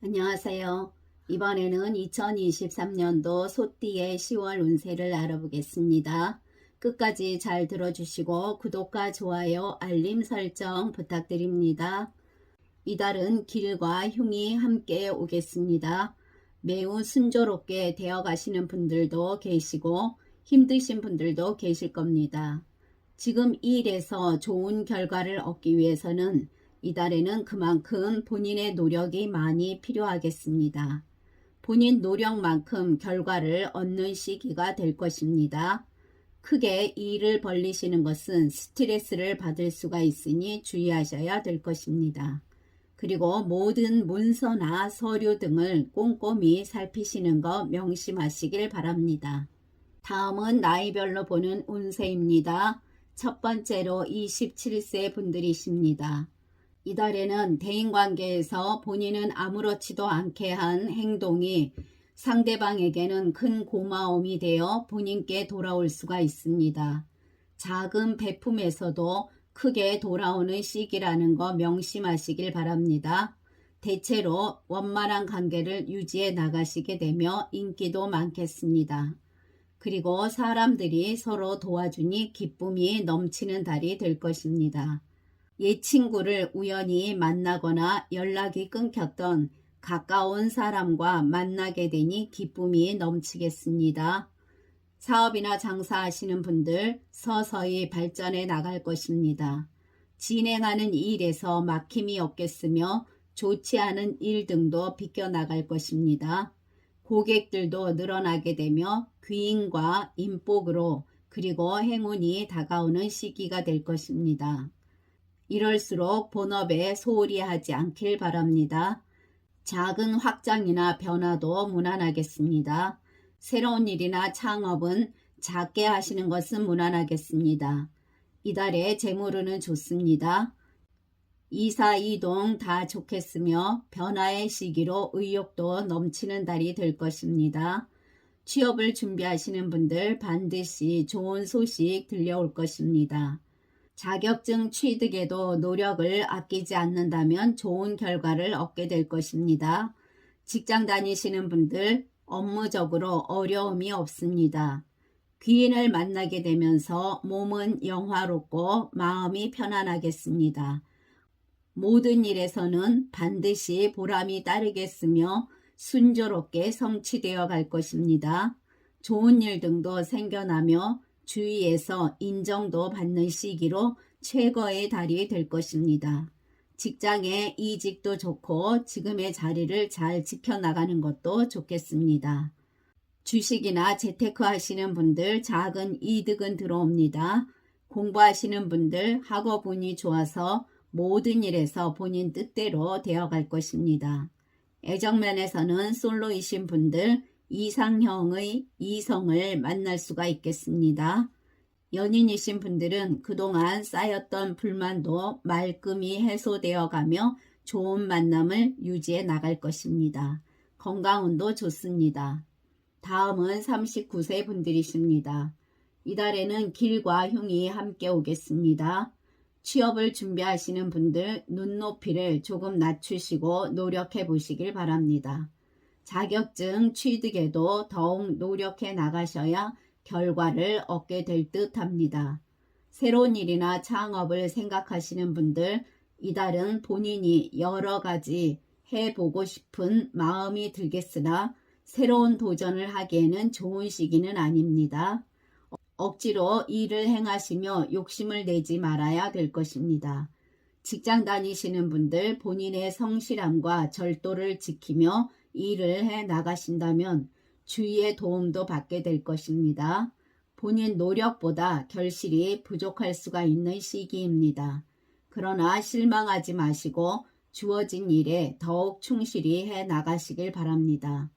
안녕하세요. 이번에는 2023년도 소띠의 10월 운세를 알아보겠습니다. 끝까지 잘 들어주시고 구독과 좋아요, 알림 설정 부탁드립니다. 이달은 길과 흉이 함께 오겠습니다. 매우 순조롭게 되어 가시는 분들도 계시고 힘드신 분들도 계실 겁니다. 지금 이 일에서 좋은 결과를 얻기 위해서는 이달에는 그만큼 본인의 노력이 많이 필요하겠습니다. 본인 노력만큼 결과를 얻는 시기가 될 것입니다. 크게 일을 벌리시는 것은 스트레스를 받을 수가 있으니 주의하셔야 될 것입니다. 그리고 모든 문서나 서류 등을 꼼꼼히 살피시는 거 명심하시길 바랍니다. 다음은 나이별로 보는 운세입니다. 첫 번째로 27세 분들이십니다. 이달에는 대인관계에서 본인은 아무렇지도 않게 한 행동이 상대방에게는 큰 고마움이 되어 본인께 돌아올 수가 있습니다. 작은 베품에서도 크게 돌아오는 시기라는 거 명심하시길 바랍니다. 대체로 원만한 관계를 유지해 나가시게 되며 인기도 많겠습니다. 그리고 사람들이 서로 도와주니 기쁨이 넘치는 달이 될 것입니다. 옛 친구를 우연히 만나거나 연락이 끊겼던 가까운 사람과 만나게 되니 기쁨이 넘치겠습니다. 사업이나 장사하시는 분들 서서히 발전해 나갈 것입니다. 진행하는 일에서 막힘이 없겠으며 좋지 않은 일 등도 비껴나갈 것입니다. 고객들도 늘어나게 되며 귀인과 인복으로 그리고 행운이 다가오는 시기가 될 것입니다. 이럴수록 본업에 소홀히 하지 않길 바랍니다. 작은 확장이나 변화도 무난하겠습니다. 새로운 일이나 창업은 작게 하시는 것은 무난하겠습니다. 이달에 재물운은 좋습니다. 이사 이동 다 좋겠으며 변화의 시기로 의욕도 넘치는 달이 될 것입니다. 취업을 준비하시는 분들 반드시 좋은 소식 들려올 것입니다. 자격증 취득에도 노력을 아끼지 않는다면 좋은 결과를 얻게 될 것입니다. 직장 다니시는 분들 업무적으로 어려움이 없습니다. 귀인을 만나게 되면서 몸은 영화롭고 마음이 편안하겠습니다. 모든 일에서는 반드시 보람이 따르겠으며 순조롭게 성취되어 갈 것입니다. 좋은 일 등도 생겨나며 주위에서 인정도 받는 시기로 최고의 달이 될 것입니다. 직장의 이직도 좋고 지금의 자리를 잘 지켜나가는 것도 좋겠습니다. 주식이나 재테크 하시는 분들 작은 이득은 들어옵니다. 공부하시는 분들 학업 운이 좋아서 모든 일에서 본인 뜻대로 되어갈 것입니다. 애정면에서는 솔로이신 분들 이상형의 이성을 만날 수가 있겠습니다. 연인이신 분들은 그동안 쌓였던 불만도 말끔히 해소되어 가며 좋은 만남을 유지해 나갈 것입니다. 건강운도 좋습니다. 다음은 39세 분들이십니다. 이달에는 길과 흉이 함께 오겠습니다. 취업을 준비하시는 분들 눈높이를 조금 낮추시고 노력해 보시길 바랍니다. 자격증 취득에도 더욱 노력해 나가셔야 결과를 얻게 될 듯 합니다. 새로운 일이나 창업을 생각하시는 분들 이달은 본인이 여러 가지 해보고 싶은 마음이 들겠으나 새로운 도전을 하기에는 좋은 시기는 아닙니다. 억지로 일을 행하시며 욕심을 내지 말아야 될 것입니다. 직장 다니시는 분들 본인의 성실함과 절도를 지키며 일을 해 나가신다면 주위의 도움도 받게 될 것입니다. 본인 노력보다 결실이 부족할 수가 있는 시기입니다. 그러나 실망하지 마시고 주어진 일에 더욱 충실히 해 나가시길 바랍니다.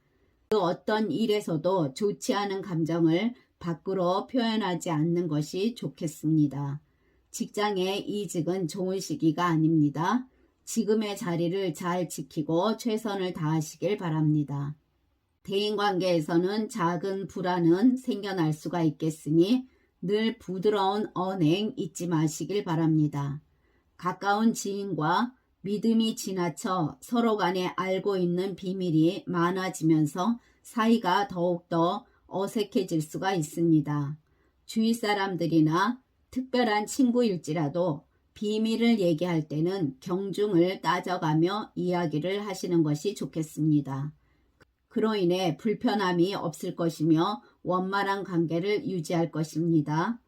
그 어떤 일에서도 좋지 않은 감정을 밖으로 표현하지 않는 것이 좋겠습니다. 직장의 이직은 좋은 시기가 아닙니다. 지금의 자리를 잘 지키고 최선을 다하시길 바랍니다. 대인관계에서는 작은 불안은 생겨날 수가 있겠으니 늘 부드러운 언행 잊지 마시길 바랍니다. 가까운 지인과 믿음이 지나쳐 서로 간에 알고 있는 비밀이 많아지면서 사이가 더욱더 어색해질 수가 있습니다. 주위 사람들이나 특별한 친구일지라도 비밀을 얘기할 때는 경중을 따져가며 이야기를 하시는 것이 좋겠습니다. 그로 인해 불편함이 없을 것이며 원만한 관계를 유지할 것입니다.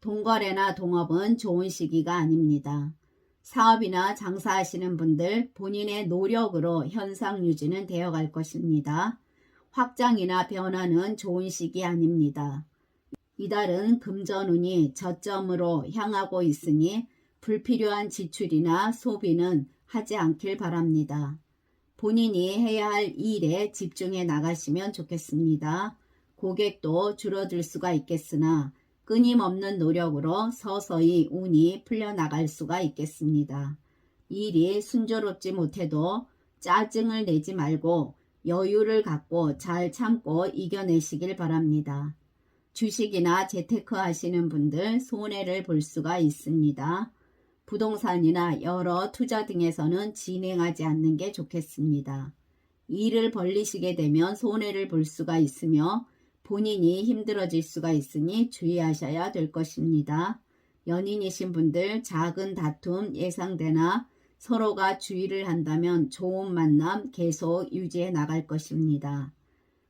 동거래나 동업은 좋은 시기가 아닙니다. 사업이나 장사하시는 분들 본인의 노력으로 현상 유지는 되어 갈 것입니다. 확장이나 변화는 좋은 시기 아닙니다. 이달은 금전운이 저점으로 향하고 있으니 불필요한 지출이나 소비는 하지 않길 바랍니다. 본인이 해야 할 일에 집중해 나가시면 좋겠습니다. 고객도 줄어들 수가 있겠으나 끊임없는 노력으로 서서히 운이 풀려나갈 수가 있겠습니다. 일이 순조롭지 못해도 짜증을 내지 말고 여유를 갖고 잘 참고 이겨내시길 바랍니다. 주식이나 재테크 하시는 분들 손해를 볼 수가 있습니다. 부동산이나 여러 투자 등에서는 진행하지 않는 게 좋겠습니다. 일을 벌리시게 되면 손해를 볼 수가 있으며 본인이 힘들어질 수가 있으니 주의하셔야 될 것입니다. 연인이신 분들 작은 다툼 예상되나 서로가 주의를 한다면 좋은 만남 계속 유지해 나갈 것입니다.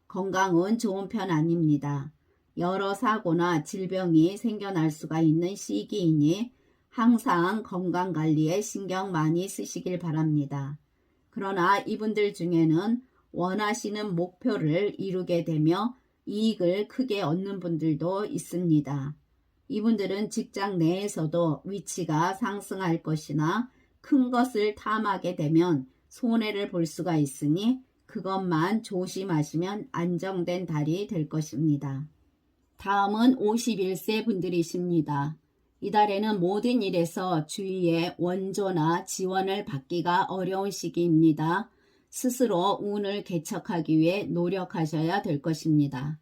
건강은 좋은 편 아닙니다. 여러 사고나 질병이 생겨날 수가 있는 시기이니 항상 건강 관리에 신경 많이 쓰시길 바랍니다. 그러나 이분들 중에는 원하시는 목표를 이루게 되며 이익을 크게 얻는 분들도 있습니다. 이분들은 직장 내에서도 위치가 상승할 것이나 큰 것을 탐하게 되면 손해를 볼 수가 있으니 그것만 조심하시면 안정된 달이 될 것입니다. 다음은 51세 분들이십니다. 이달에는 모든 일에서 주위의 원조나 지원을 받기가 어려운 시기입니다. 스스로 운을 개척하기 위해 노력하셔야 될 것입니다.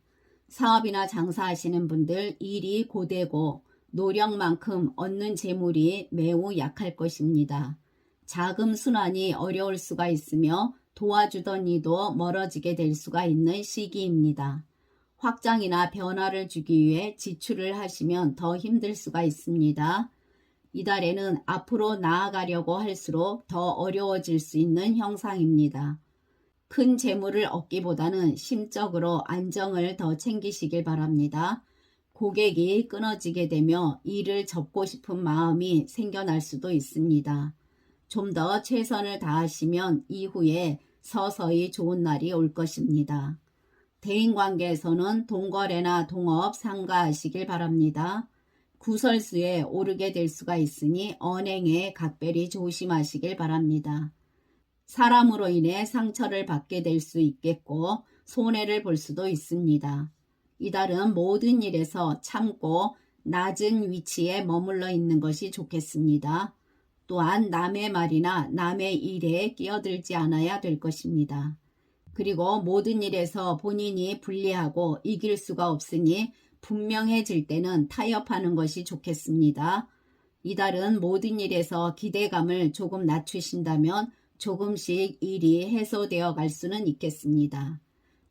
사업이나 장사하시는 분들 일이 고되고 노력만큼 얻는 재물이 매우 약할 것입니다. 자금 순환이 어려울 수가 있으며 도와주던 이도 멀어지게 될 수가 있는 시기입니다. 확장이나 변화를 주기 위해 지출을 하시면 더 힘들 수가 있습니다. 이달에는 앞으로 나아가려고 할수록 더 어려워질 수 있는 형상입니다. 큰 재물을 얻기보다는 심적으로 안정을 더 챙기시길 바랍니다. 고객이 끊어지게 되며 일을 접고 싶은 마음이 생겨날 수도 있습니다. 좀 더 최선을 다하시면 이후에 서서히 좋은 날이 올 것입니다. 대인관계에서는 동거래나 동업 상가하시길 바랍니다. 구설수에 오르게 될 수가 있으니 언행에 각별히 조심하시길 바랍니다. 사람으로 인해 상처를 받게 될 수 있겠고 손해를 볼 수도 있습니다. 이달은 모든 일에서 참고 낮은 위치에 머물러 있는 것이 좋겠습니다. 또한 남의 말이나 남의 일에 끼어들지 않아야 될 것입니다. 그리고 모든 일에서 본인이 불리하고 이길 수가 없으니 분명해질 때는 타협하는 것이 좋겠습니다. 이달은 모든 일에서 기대감을 조금 낮추신다면 조금씩 일이 해소되어 갈 수는 있겠습니다.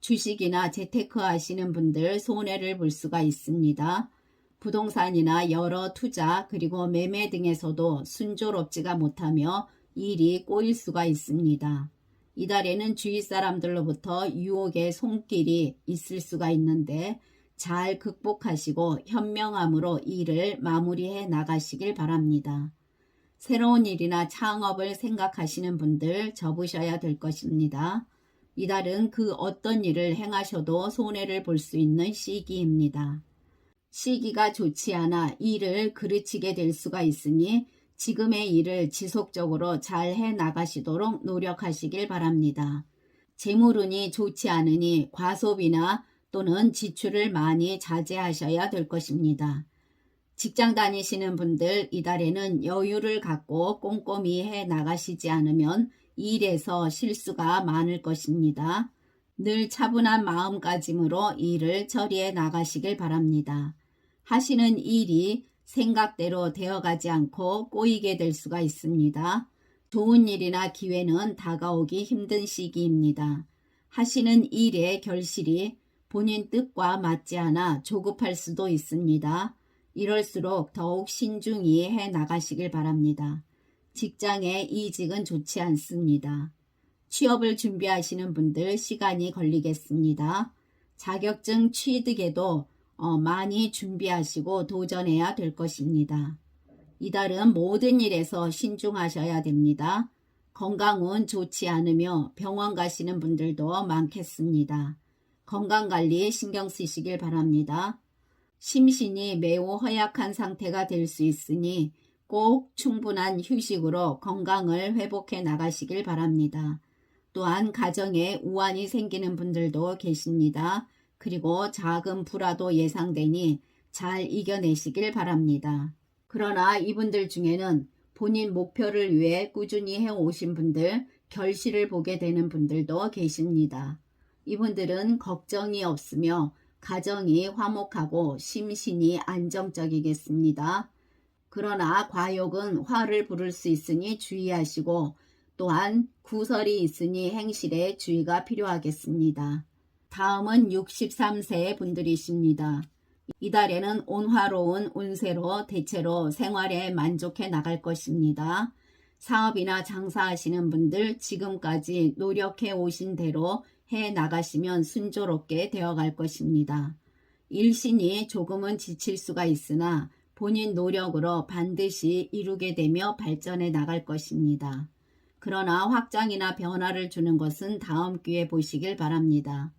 주식이나 재테크 하시는 분들 손해를 볼 수가 있습니다. 부동산이나 여러 투자 그리고 매매 등에서도 순조롭지가 못하며 일이 꼬일 수가 있습니다. 이달에는 주위 사람들로부터 유혹의 손길이 있을 수가 있는데 잘 극복하시고 현명함으로 일을 마무리해 나가시길 바랍니다. 새로운 일이나 창업을 생각하시는 분들 접으셔야 될 것입니다. 이달은 그 어떤 일을 행하셔도 손해를 볼 수 있는 시기입니다. 시기가 좋지 않아 일을 그르치게 될 수가 있으니 지금의 일을 지속적으로 잘 해 나가시도록 노력하시길 바랍니다. 재물운이 좋지 않으니 과소비나 또는 지출을 많이 자제하셔야 될 것입니다. 직장 다니시는 분들 이달에는 여유를 갖고 꼼꼼히 해 나가시지 않으면 일에서 실수가 많을 것입니다. 늘 차분한 마음가짐으로 일을 처리해 나가시길 바랍니다. 하시는 일이 생각대로 되어가지 않고 꼬이게 될 수가 있습니다. 좋은 일이나 기회는 다가오기 힘든 시기입니다. 하시는 일의 결실이 본인 뜻과 맞지 않아 조급할 수도 있습니다. 이럴수록 더욱 신중히 해 나가시길 바랍니다. 직장의 이직은 좋지 않습니다. 취업을 준비하시는 분들 시간이 걸리겠습니다. 자격증 취득에도 어, 많이 준비하시고 도전해야 될 것입니다. 이달은 모든 일에서 신중하셔야 됩니다. 건강은 좋지 않으며 병원 가시는 분들도 많겠습니다. 건강관리 신경 쓰시길 바랍니다. 심신이 매우 허약한 상태가 될 수 있으니 꼭 충분한 휴식으로 건강을 회복해 나가시길 바랍니다. 또한 가정에 우환이 생기는 분들도 계십니다. 그리고 작은 불화도 예상되니 잘 이겨내시길 바랍니다. 그러나 이분들 중에는 본인 목표를 위해 꾸준히 해오신 분들, 결실을 보게 되는 분들도 계십니다. 이분들은 걱정이 없으며 가정이 화목하고 심신이 안정적이겠습니다. 그러나 과욕은 화를 부를 수 있으니 주의하시고 또한 구설이 있으니 행실에 주의가 필요하겠습니다. 다음은 63세 분들이십니다. 이달에는 온화로운 운세로 대체로 생활에 만족해 나갈 것입니다. 사업이나 장사하시는 분들 지금까지 노력해 오신 대로 해 나가시면 순조롭게 되어 갈 것입니다. 일신이 조금은 지칠 수가 있으나 본인 노력으로 반드시 이루게 되며 발전해 나갈 것입니다. 그러나 확장이나 변화를 주는 것은 다음 기회 보시길 바랍니다.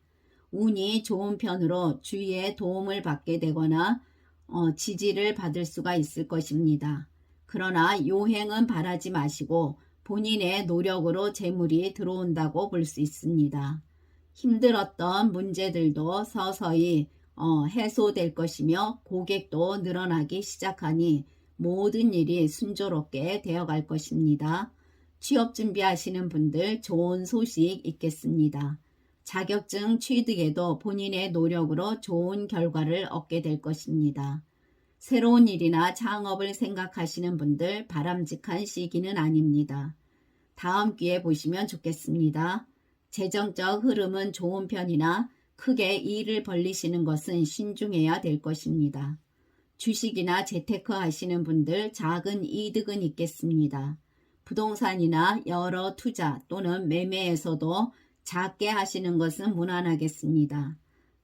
운이 좋은 편으로 주위의 도움을 받게 되거나 어, 지지를 받을 수가 있을 것입니다. 그러나 요행은 바라지 마시고 본인의 노력으로 재물이 들어온다고 볼 수 있습니다. 힘들었던 문제들도 서서히 어, 해소될 것이며 고객도 늘어나기 시작하니 모든 일이 순조롭게 되어갈 것입니다. 취업 준비하시는 분들 좋은 소식 있겠습니다. 자격증 취득에도 본인의 노력으로 좋은 결과를 얻게 될 것입니다. 새로운 일이나 창업을 생각하시는 분들 바람직한 시기는 아닙니다. 다음 기회 보시면 좋겠습니다. 재정적 흐름은 좋은 편이나 크게 일을 벌리시는 것은 신중해야 될 것입니다. 주식이나 재테크 하시는 분들 작은 이득은 있겠습니다. 부동산이나 여러 투자 또는 매매에서도 작게 하시는 것은 무난하겠습니다.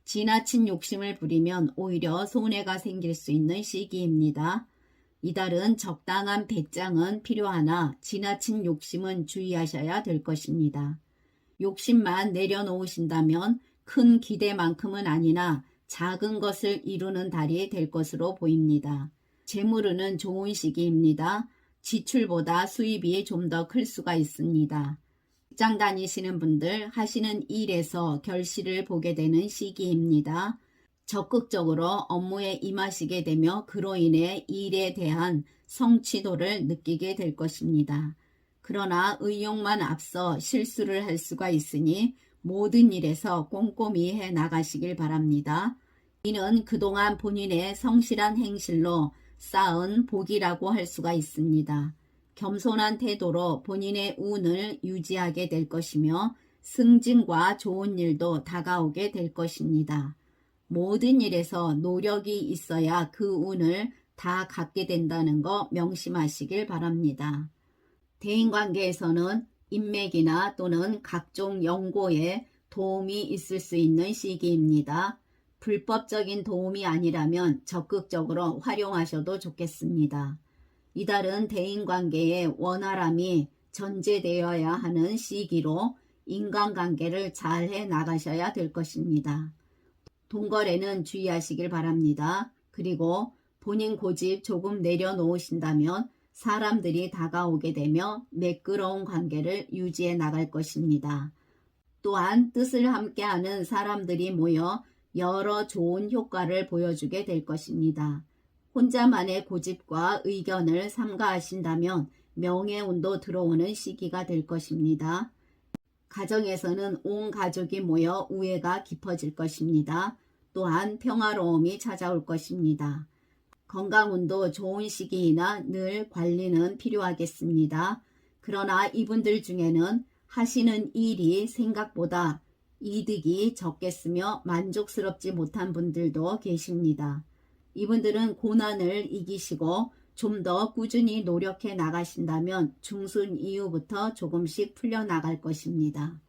지나친 욕심을 부리면 오히려 손해가 생길 수 있는 시기입니다. 이달은 적당한 배짱은 필요하나 지나친 욕심은 주의하셔야 될 것입니다. 욕심만 내려놓으신다면 큰 기대만큼은 아니나 작은 것을 이루는 달이 될 것으로 보입니다. 재물은 좋은 시기입니다. 지출보다 수입이 좀 더 클 수가 있습니다. 직장 다니시는 분들 하시는 일에서 결실을 보게 되는 시기입니다. 적극적으로 업무에 임하시게 되며 그로 인해 일에 대한 성취도를 느끼게 될 것입니다. 그러나 의욕만 앞서 실수를 할 수가 있으니 모든 일에서 꼼꼼히 해 나가시길 바랍니다. 이는 그동안 본인의 성실한 행실로 쌓은 복이라고 할 수가 있습니다. 겸손한 태도로 본인의 운을 유지하게 될 것이며 승진과 좋은 일도 다가오게 될 것입니다. 모든 일에서 노력이 있어야 그 운을 다 갖게 된다는 거 명심하시길 바랍니다. 대인관계에서는 인맥이나 또는 각종 연고에 도움이 있을 수 있는 시기입니다. 불법적인 도움이 아니라면 적극적으로 활용하셔도 좋겠습니다. 이달은 대인관계의 원활함이 전제되어야 하는 시기로 인간관계를 잘 해 나가셔야 될 것입니다. 동거래는 주의하시길 바랍니다. 그리고 본인 고집 조금 내려놓으신다면 사람들이 다가오게 되며 매끄러운 관계를 유지해 나갈 것입니다. 또한 뜻을 함께하는 사람들이 모여 여러 좋은 효과를 보여주게 될 것입니다. 혼자만의 고집과 의견을 삼가하신다면 명예운도 들어오는 시기가 될 것입니다. 가정에서는 온 가족이 모여 우애가 깊어질 것입니다. 또한 평화로움이 찾아올 것입니다. 건강운도 좋은 시기이나 늘 관리는 필요하겠습니다. 그러나 이분들 중에는 하시는 일이 생각보다 이득이 적겠으며 만족스럽지 못한 분들도 계십니다. 이분들은 고난을 이기시고 좀 더 꾸준히 노력해 나가신다면 중순 이후부터 조금씩 풀려나갈 것입니다.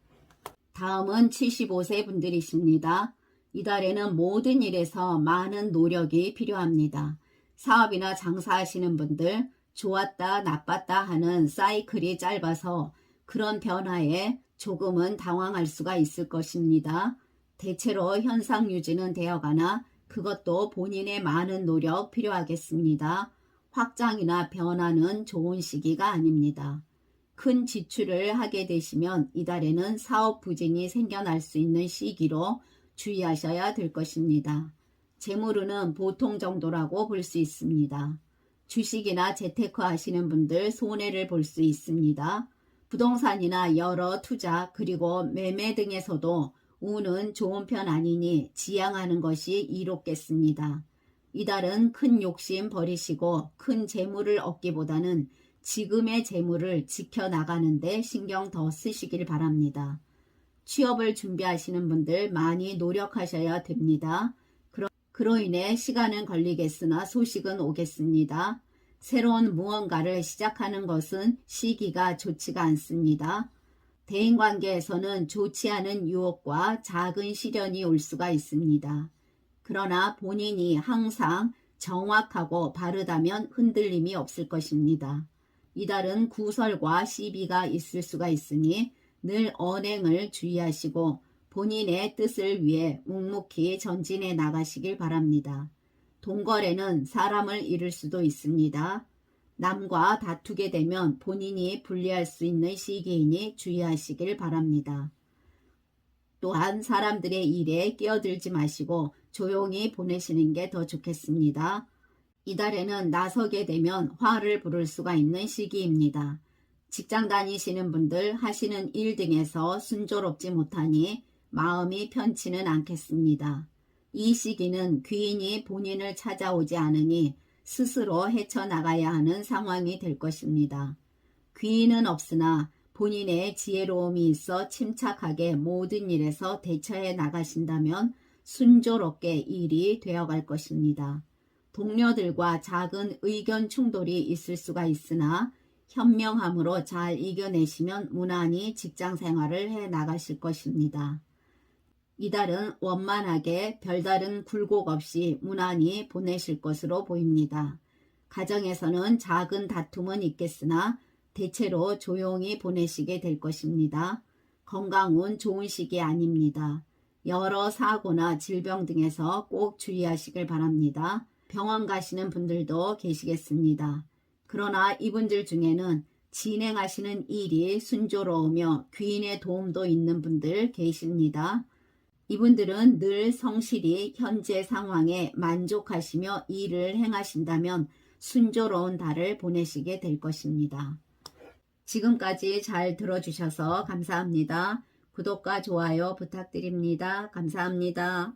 다음은 75세 분들이십니다. 이달에는 모든 일에서 많은 노력이 필요합니다. 사업이나 장사하시는 분들, 좋았다, 나빴다 하는 사이클이 짧아서 그런 변화에 조금은 당황할 수가 있을 것입니다. 대체로 현상 유지는 되어가나 그것도 본인의 많은 노력 필요하겠습니다. 확장이나 변화는 좋은 시기가 아닙니다. 큰 지출을 하게 되시면 이달에는 사업 부진이 생겨날 수 있는 시기로 주의하셔야 될 것입니다. 재물은 보통 정도라고 볼 수 있습니다. 주식이나 재테크 하시는 분들 손해를 볼 수 있습니다. 부동산이나 여러 투자 그리고 매매 등에서도 운은 좋은 편 아니니 지양하는 것이 이롭겠습니다. 이달은 큰 욕심 버리시고 큰 재물을 얻기보다는 지금의 재물을 지켜나가는데 신경 더 쓰시길 바랍니다. 취업을 준비하시는 분들 많이 노력하셔야 됩니다. 그러, 그로 인해 시간은 걸리겠으나 소식은 오겠습니다. 새로운 무언가를 시작하는 것은 시기가 좋지가 않습니다. 대인관계에서는 좋지 않은 유혹과 작은 시련이 올 수가 있습니다. 그러나 본인이 항상 정확하고 바르다면 흔들림이 없을 것입니다. 이달은 구설과 시비가 있을 수가 있으니 늘 언행을 주의하시고 본인의 뜻을 위해 묵묵히 전진해 나가시길 바랍니다. 동거래는 사람을 잃을 수도 있습니다. 남과 다투게 되면 본인이 불리할 수 있는 시기이니 주의하시길 바랍니다. 또한 사람들의 일에 끼어들지 마시고 조용히 보내시는 게 더 좋겠습니다. 이달에는 나서게 되면 화를 부를 수가 있는 시기입니다. 직장 다니시는 분들 하시는 일 등에서 순조롭지 못하니 마음이 편치는 않겠습니다. 이 시기는 귀인이 본인을 찾아오지 않으니 스스로 헤쳐나가야 하는 상황이 될 것입니다. 귀인은 없으나 본인의 지혜로움이 있어 침착하게 모든 일에서 대처해 나가신다면 순조롭게 일이 되어갈 것입니다. 동료들과 작은 의견 충돌이 있을 수가 있으나 현명함으로 잘 이겨내시면 무난히 직장 생활을 해 나가실 것입니다. 이달은 원만하게 별다른 굴곡 없이 무난히 보내실 것으로 보입니다. 가정에서는 작은 다툼은 있겠으나 대체로 조용히 보내시게 될 것입니다. 건강은 좋은 시기 아닙니다. 여러 사고나 질병 등에서 꼭 주의하시길 바랍니다. 병원 가시는 분들도 계시겠습니다. 그러나 이분들 중에는 진행하시는 일이 순조로우며 귀인의 도움도 있는 분들 계십니다. 이분들은 늘 성실히 현재 상황에 만족하시며 일을 행하신다면 순조로운 달을 보내시게 될 것입니다. 지금까지 잘 들어주셔서 감사합니다. 구독과 좋아요 부탁드립니다. 감사합니다.